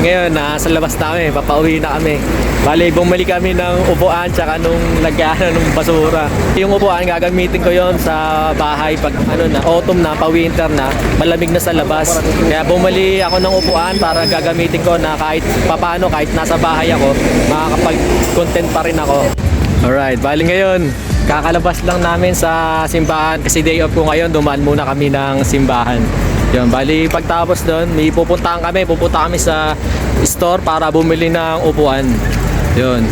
Ngayon, nasa labas na kami, papauwi na kami. Bali, bumili kami ng upuan tsaka nung lagyan ng basura. Yung upuan, gagamitin ko yon sa bahay pag ano na, autumn na, pa-winter na, malamig na sa labas. Kaya bumili ako ng upuan para gagamitin ko na kahit papano, kahit nasa bahay ako, makakapag-content pa rin ako. Alright, bali ngayon, kakalabas lang namin sa simbahan kasi day off ko ngayon, dumaan muna kami ng simbahan. Yun, bali pagtapos doon, may pupuntahan kami, pupunta kami sa store para bumili ng upuan. Yun.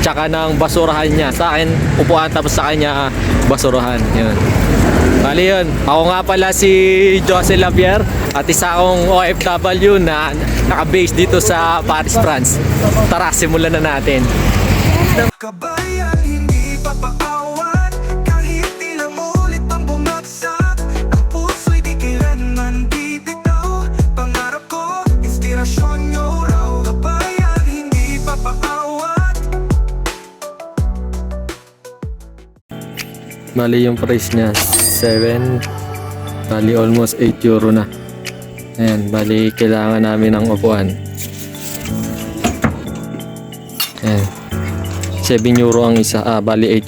Tsaka ng basurahan niya. Sa akin, upuan tapos sa kanya, basurahan. Yun. Bali yun. Ako nga pala si Jose Lavier at isa akong OFW na naka-base dito sa Paris, France. Tara, simulan na natin. Kabayan, Bali yung price niya. 7 Bali almost 8 euro na. Ayan, bali kailangan namin ng upuan. Ayan. 7 euro ang isa, ah bali 8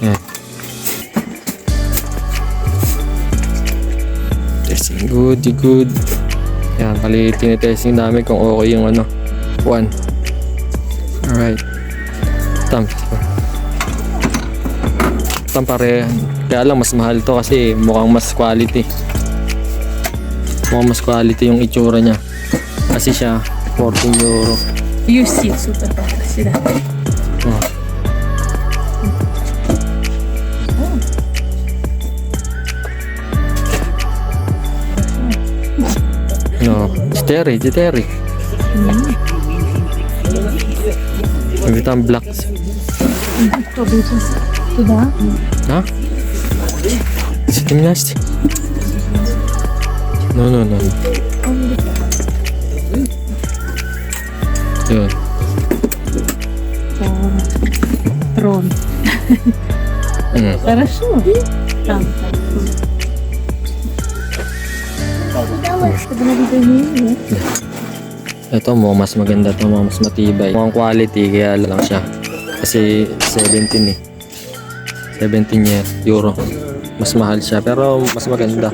Ayan. Testing good, good. Ayan, bali tinitesting namin kung okay yung ano upuan. Alright. Thumbs tampare kaya lang mas mahal to kasi mukhang mas quality mukhang mas quality yung itsura niya kasi siya 14 euro use it super pa kasi dati oh. No, Jiteri, Jiteri. Mm. Ito ang black. Ito, туда? Ha? Sa gymnast? No, no, no. Yun. Трон. Mm. Хорошо. Там. Чтобы на видео Ito mo, mas maganda to mo, mas matibay. Mukhang quality, kaya lang siya. Kasi 17 eh. 17 yen, euro. Mas mahal siya, pero mas maganda.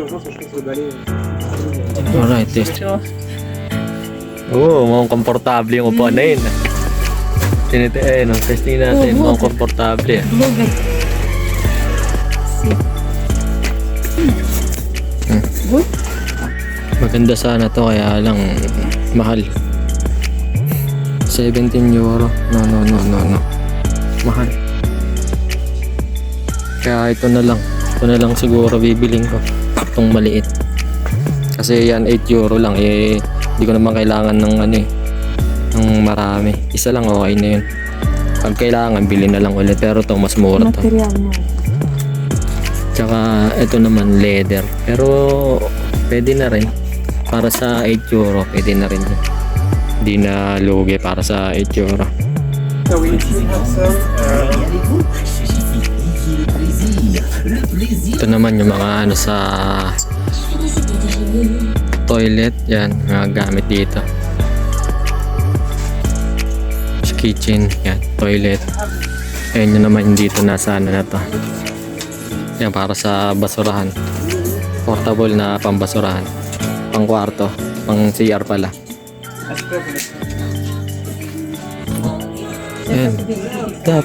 Alright, test. Oo, oh, mukhang komportable yung upuan na yun. Eh, no? testing natin, oh, mukhang komportable. Hmm. Maganda sana to, kaya lang mahal. 17 euro. No, no, no, no, no. Mahal kaya ito na lang ito na lang siguro bibiling ko itong maliit. Kasi yan 8 euro lang eh hindi ko naman kailangan ng ano eh ng marami. Isa lang okay na yun. Pag kailangan bilhin na lang ulit pero to mas mura to. Material tsaka ito naman leather. Pero pwede na rin. Para sa 8 euro pwede na rin yun. Hindi na lugi para sa 8 euro. So we have some uh, ito naman yung mga ano sa toilet. Yan, mga gamit dito. Kitchen, yan, toilet. Ayan yun naman dito nasa ano na to. Yan, para sa basurahan. Portable na pambasurahan. Pang kwarto. Pang CR pala. Yan. Da,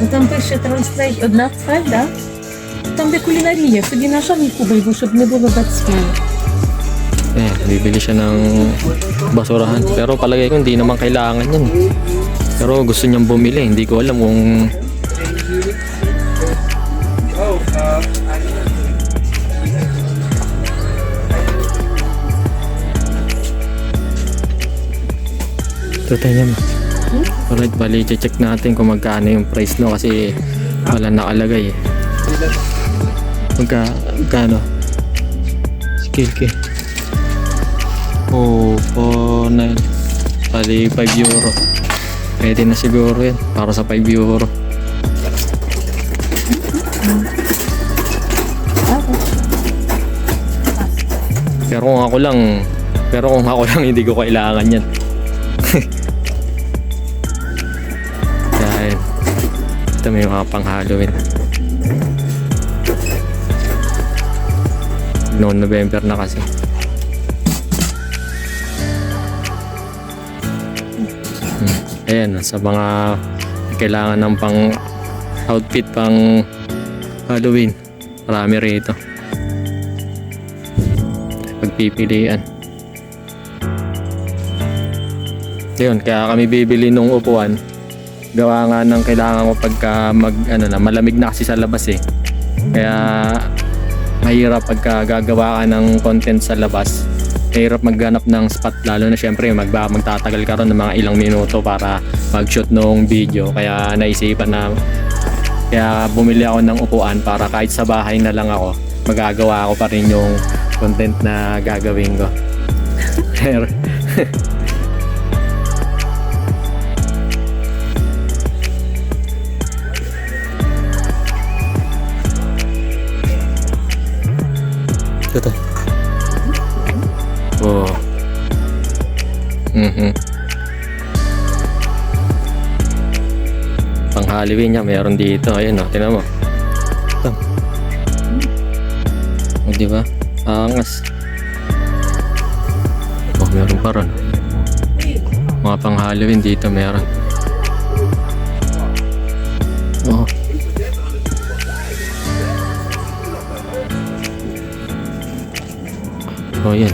Ну там пише транслейт одна цель, да? Там де кулінарія, собі нажав кубельку, щоб не було бацман. Ayan, bibili siya ng basurahan. Pero palagay ko hindi naman kailangan yan. Pero gusto niyang bumili. Hindi ko alam kung Ito tayo ma. Alright, bali check natin kung magkano yung price no kasi wala nakalagay eh. Magka, magkano? Skill key. Oh, 4, 9. Bali 5 euro. Pwede na siguro yan para sa 5 euro. Pero kung ako lang, Pero kung ako lang, hindi ko kailangan yan. ito may mga pang Halloween. Noong November na kasi. Hmm. Ayan, sa mga kailangan ng pang outfit pang Halloween. Marami rito. Pagpipilian. Yun, kaya kami bibili nung upuan. Gawa nga ng kailangan ko pagka mag, ano na, malamig na kasi sa labas eh. Kaya mahirap pagka gagawa ka ng content sa labas. Mahirap magganap ng spot lalo na syempre magba, magtatagal ka ron ng mga ilang minuto para mag-shoot ng video. Kaya naisipan na kaya bumili ako ng upuan para kahit sa bahay na lang ako, magagawa ako pa rin yung content na gagawin ko. Pero Ito. Oh. Mhm. Pang Halloween niya, meron dito. Ayun oh, tingnan mo. Ito. O, di ba? Angas. Oh, meron pa ron. Mga pang Halloween dito meron. Oh. Oh, yan.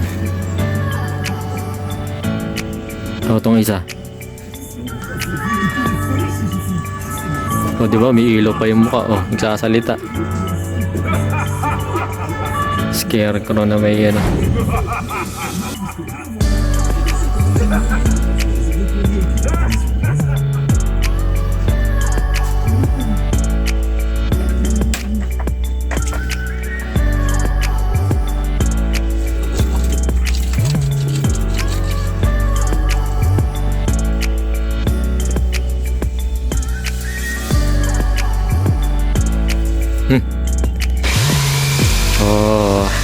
Oh, itong isa. Oh, di ba? May ilaw pa yung mukha. Oh, nagsasalita. Scarecrow na may ano.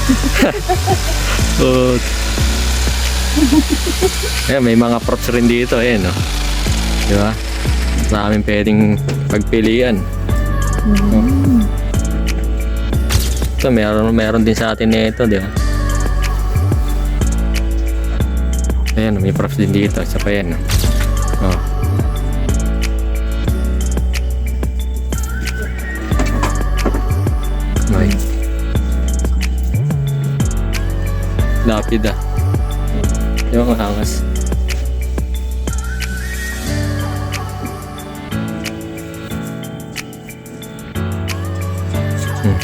Oh. oh. Ayan, may mga props rin dito, eh, no? Di ba? Sa amin pwedeng pagpilian. Ito, meron, meron din sa atin nito, di ba? Ayan, may props din dito. Isa pa yan, no? Oh. Lapid ah. Yung angas. Hmm.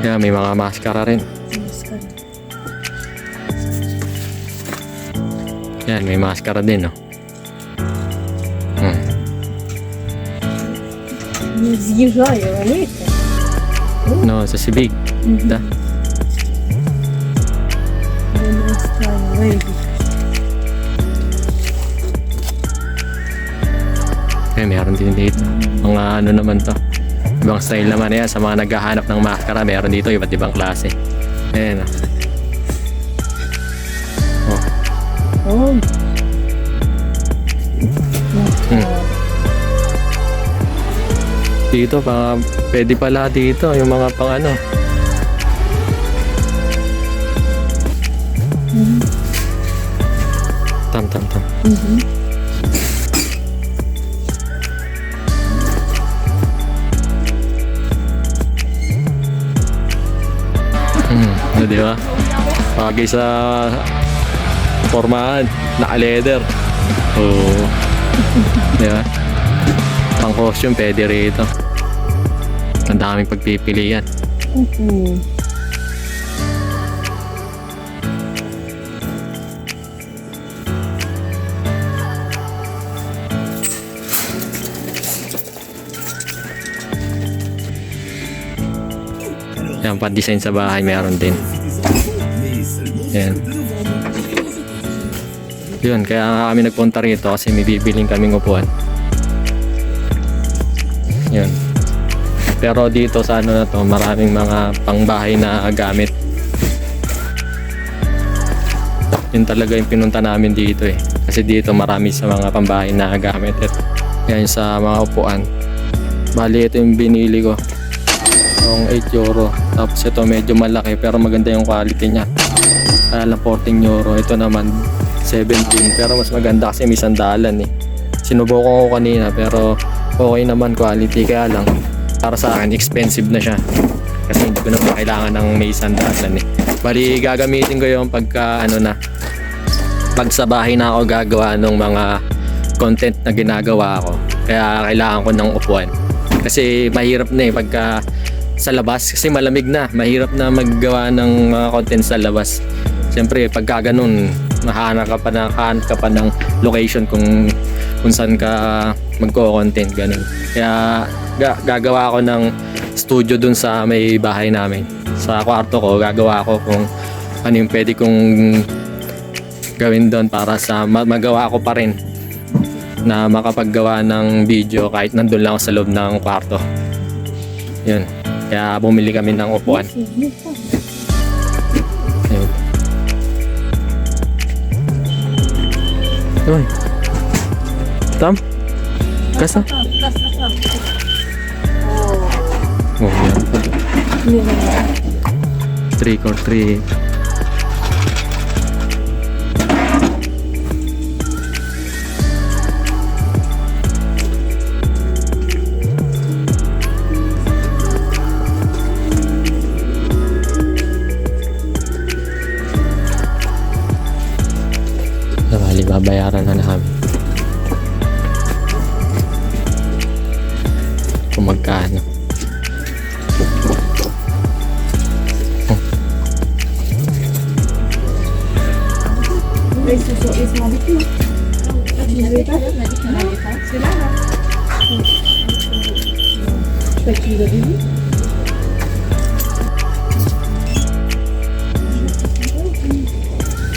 Kaya may mga maskara rin. Yan, may maskara din, no? Hmm. Не з'їжджає, велика. No, sa Sibig. Da. Eh, meron din dito. Mga ano naman to. Ibang style naman yan. Sa mga naghahanap ng maskara, meron dito iba't ibang klase. Ayan. oh. Oh. Hmm. Dito, pa, pwede pala dito. Yung mga pang ano. Tam, tam, tam. Mhm. Hmm, ano, di ba? Bagay sa formahan, naka-leather. Oo. di ba? Pang costume, pwede rito. Ang daming pagpipilian. Mhm. Yan, pa-design sa bahay, meron din. Yan. Yun, kaya kami nagpunta rito kasi may bibiling kaming upuan. Yun. Pero dito sa ano na to, maraming mga pangbahay na gamit. Yun talaga yung pinunta namin dito eh. Kasi dito marami sa mga pambahay na gamit. At yan sa mga upuan. Bali ito yung binili ko. Yung 8 euro. Tapos ito medyo malaki pero maganda yung quality niya. Kaya lang 14 euro. Ito naman 17 pero mas maganda kasi may sandalan eh. Sinubukan ko kanina pero okay naman quality kaya lang para sa akin expensive na siya. Kasi hindi ko na kailangan ng may sandalan eh. Bali gagamitin ko yung pagka ano na pag sa bahay na ako gagawa ng mga content na ginagawa ko. Kaya kailangan ko ng upuan. Kasi mahirap na eh pagka sa labas kasi malamig na. Mahirap na maggawa ng mga content sa labas. Siyempre pagka ganun, mahanap ka pa na hahanap ka pa ng location kung kung saan ka magko-content ganun. Kaya ga- gagawa ako ng studio dun sa may bahay namin. Sa kwarto ko gagawa ko kung ano yung pwede kong gawin doon para sa ma- magawa ko pa rin na makapaggawa ng video kahit nandun lang ako sa loob ng kwarto. Yun. Kaya bumili kami ng upuan. Ayun. Tam? Kasa? Oh, yan. 3 or 3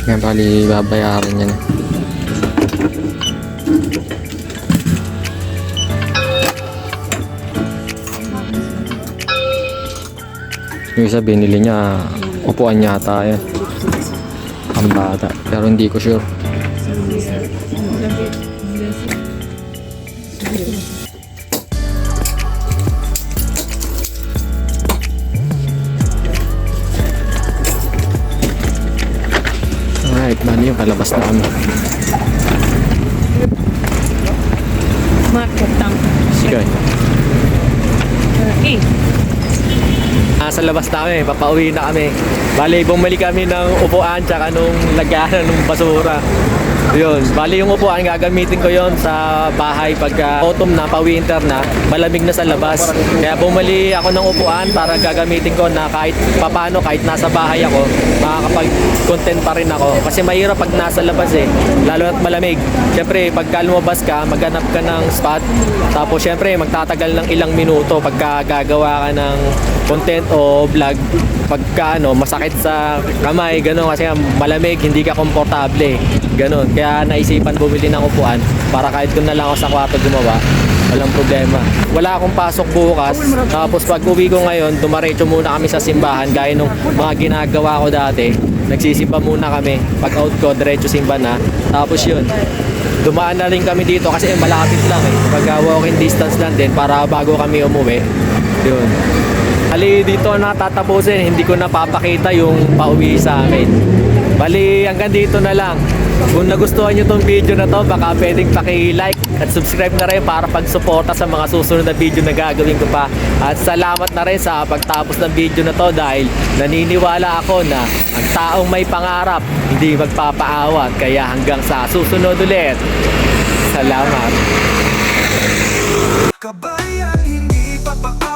Yan, bali, babayaran niya na. Yung isa binili niya, upuan yata yan. Ang bata. Pero hindi ko sure. Alright, bali yung kalabas na kami. Market lang. Sige. Eh, Nasa labas na kami, papauwi na kami. Bali, bumili kami ng upuan tsaka nung lagyanan ng basura. Yun, bali yung upuan gagamitin ko yon sa bahay pagka autumn na, pa-winter na, malamig na sa labas. Kaya bumili ako ng upuan para gagamitin ko na kahit papano, kahit nasa bahay ako, makakapag-content pa rin ako. Kasi mahirap pag nasa labas eh, lalo na't malamig. Siyempre, pagka lumabas ka, maghanap ka ng spot. Tapos siyempre, magtatagal ng ilang minuto pagka gagawa ka ng content o vlog pagka ano, masakit sa kamay, gano'n kasi malamig, hindi ka komportable, gano'n. Kaya naisipan bumili ng upuan para kahit doon na lang ako sa kwarto gumawa, walang problema. Wala akong pasok bukas, tapos pag uwi ko ngayon, dumaretso muna kami sa simbahan, gaya nung mga ginagawa ko dati. Nagsisimba muna kami, pag out ko, diretso simba na. Tapos yun, dumaan na rin kami dito kasi malapit lang eh. Pag walking distance lang din para bago kami umuwi. Yun. Bali, dito na tatapusin. Hindi ko napapakita yung pauwi sa amin. Bali, hanggang dito na lang. Kung nagustuhan nyo tong video na to, baka pwedeng paki-like at subscribe na rin para pagsuporta sa mga susunod na video na gagawin ko pa. At salamat na rin sa pagtapos ng video na to dahil naniniwala ako na ang taong may pangarap hindi magpapaawa. Kaya hanggang sa susunod ulit. Salamat. Kabayan hindi pa pa